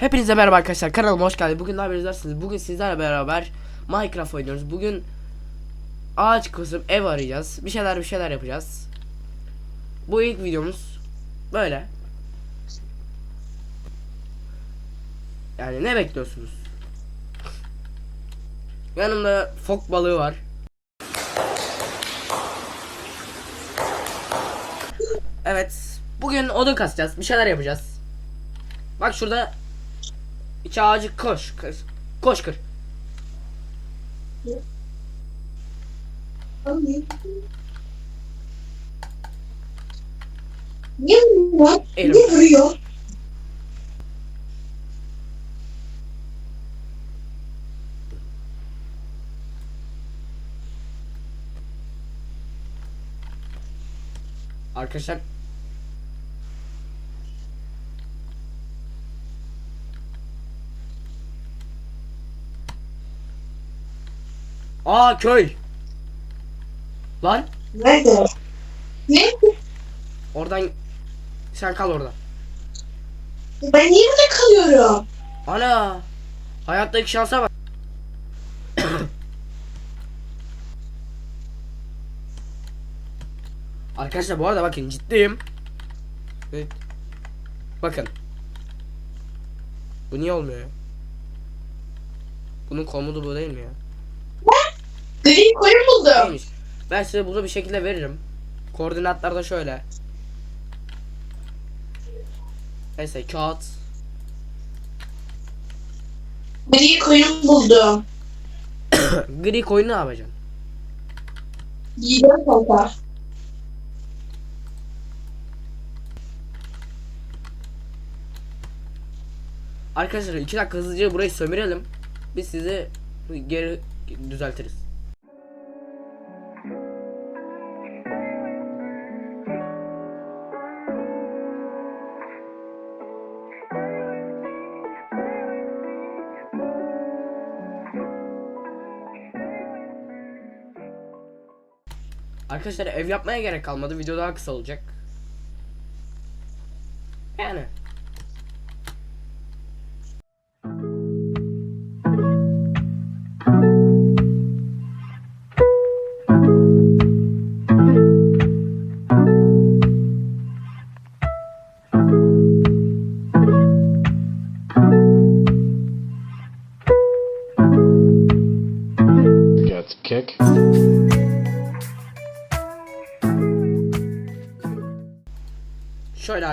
Hepinize merhaba arkadaşlar kanalıma hoş geldiniz. Bugün ne haber izlersiniz? Bugün sizlerle beraber Minecraft oynuyoruz. Bugün ağaç kısıp ev arayacağız. Bir şeyler bir şeyler yapacağız. Bu ilk videomuz böyle. Yani ne bekliyorsunuz? Yanımda fok balığı var. Evet. Bugün odun kasacağız. Bir şeyler yapacağız. Bak şurada iki ağacı koş. Kır. Koş kır. Niye vuruyor? Elim. Niye vuruyor? Arkadaşlar Aa köy. Lan Nerede? Ne? oradan sen kal orada. Ben niye burada kalıyorum? Ana hayattaki şansa bak. Arkadaşlar bu arada bakın ciddiyim. Evet. Bakın. Bu niye olmuyor? Bunun komodu bu değil mi ya? Gri koyun buldum. Neymiş? Ben size bunu bir şekilde veririm. Koordinatlar da şöyle. Neyse kağıt. Gri koyun buldum. Gri koyunu ne yapacaksın? Yiyeceğim kanka. Arkadaşlar iki dakika hızlıca burayı sömürelim. Biz sizi geri düzeltiriz. Arkadaşlar ev yapmaya gerek kalmadı. Video daha kısa olacak. Yani.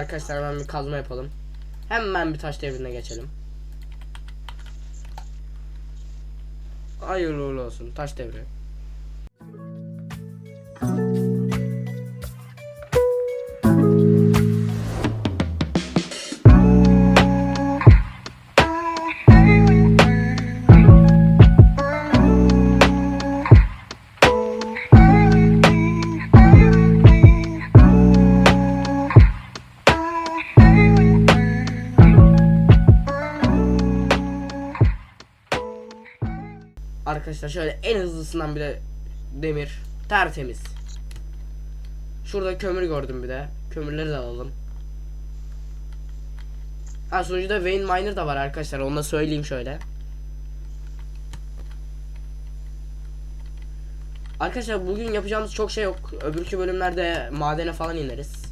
Arkadaşlar hemen bir kazma yapalım. Hemen bir taş devrine geçelim. Hayırlı olsun taş devri. Arkadaşlar şöyle en hızlısından bile demir tertemiz. Şurada kömür gördüm bir de. Kömürleri de alalım. Ha sonuçta Vein Miner da var arkadaşlar. Onu da söyleyeyim şöyle. Arkadaşlar bugün yapacağımız çok şey yok. Öbürkü bölümlerde madene falan ineriz.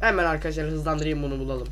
Hemen arkadaşlar hızlandırayım bunu bulalım.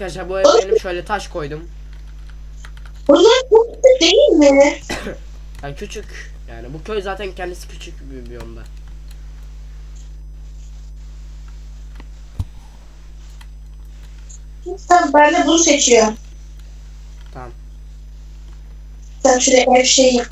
Arkadaşlar bu ev benim şöyle taş koydum. Bunlar küçük değil mi? Yani küçük. Yani bu köy zaten kendisi küçük bir biyomda. Tamam ben de bunu seçiyorum. Tamam. Sen şuraya her şeyi yap.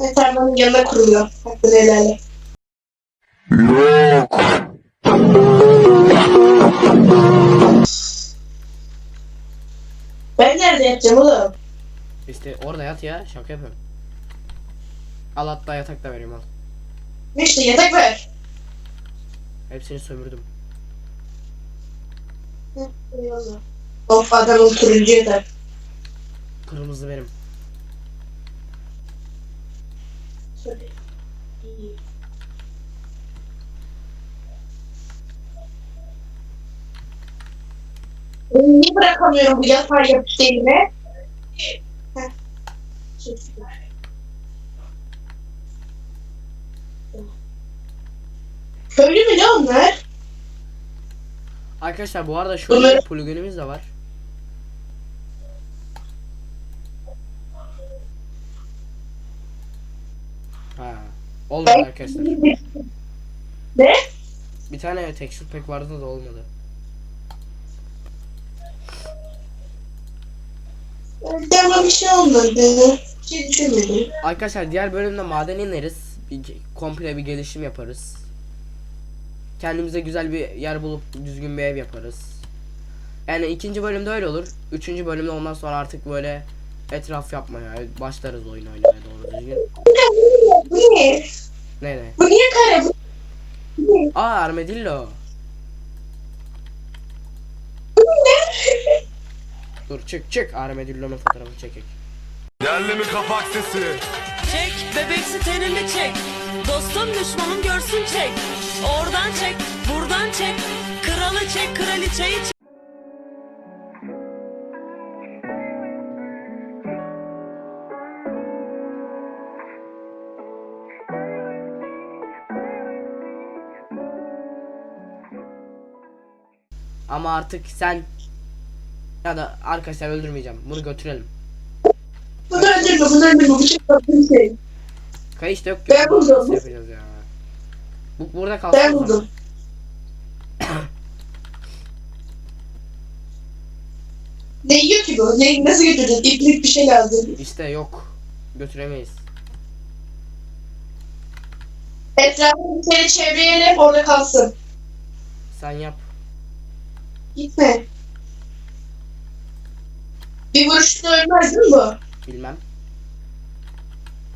Evet, Erman'ın yanına kuruluyor. Hakkını helal et. Ben nerede yatacağım oğlum? İşte orada yat ya şaka yapıyorum. Al hatta yatak da vereyim al. İşte yatak ver. Hepsini sömürdüm. Of adamın turuncu yatak. Kırmızı benim. Şöyle. Niye bırakamıyorum bu yatağı yapış. Çocuklar. Köylü mü ne onlar? Arkadaşlar bu arada şöyle bir poligonumuz da var. Ha. Olmadı arkadaşlar. Ne? Bir tane texture pack vardı da olmadı. Ama bir şey olmadı. Bir şey düşünmedim. Arkadaşlar diğer bölümde maden ineriz. Bir, komple bir gelişim yaparız. Kendimize güzel bir yer bulup düzgün bir ev yaparız. Yani ikinci bölümde öyle olur. Üçüncü bölümde ondan sonra artık böyle etraf yapmaya başlarız oyun oynamaya doğru düzgün. Bu ne? Ne? Bu niye kare? Bu? Aa armadillo. Bu ne? Dur çık çık armadillo'nun fotoğrafını çekek. Yerli mi kapak sesi? Çek bebeksi tenini çek Dostum düşmanım görsün çek Oradan çek buradan çek Kralı çek kraliçeyi çek Ama artık sen ya da arkadaşlar öldürmeyeceğim. Bunu götürelim. Bunu öldürme, bunu öldürme. Bu çok bir şey. Kayış da yok. Ben buldum. Yapacağız ya? Bu burada kalsın. Ben buldum. ne yiyor ki bu? Ne, nasıl götürdün? İplik bir şey lazım. İşte yok. Götüremeyiz. Etrafını bir kere çevreyelim orada kalsın. Sen yap. Gitme. Bir vuruşta ölmez değil mi bu? Bilmem.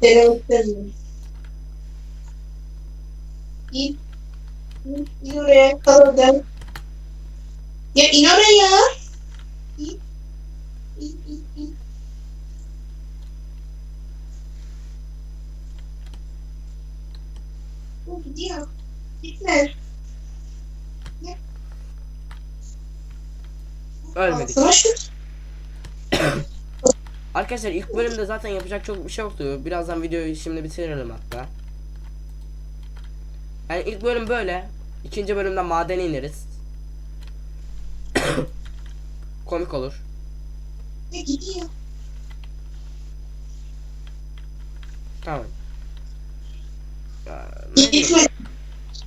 Denemek istemiyorum. İn. İn, oraya. Kal. Ya in oraya. İn. İn, in, in. O gidiyor. Gitme. Ölmedik. Arkadaşlar ilk bölümde zaten yapacak çok bir şey yoktu. Birazdan videoyu şimdi bitirelim hatta. Yani ilk bölüm böyle. İkinci bölümde madene ineriz. Komik olur. Ne gidiyor? Tamam.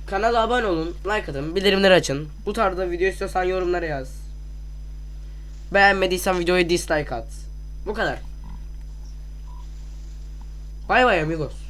Kanala abone olun, like atın, bildirimleri açın. Bu tarzda video istiyorsan yorumlara yaz. Beğenmediysen videoyu dislike at. Bu kadar. Bay bay amigos.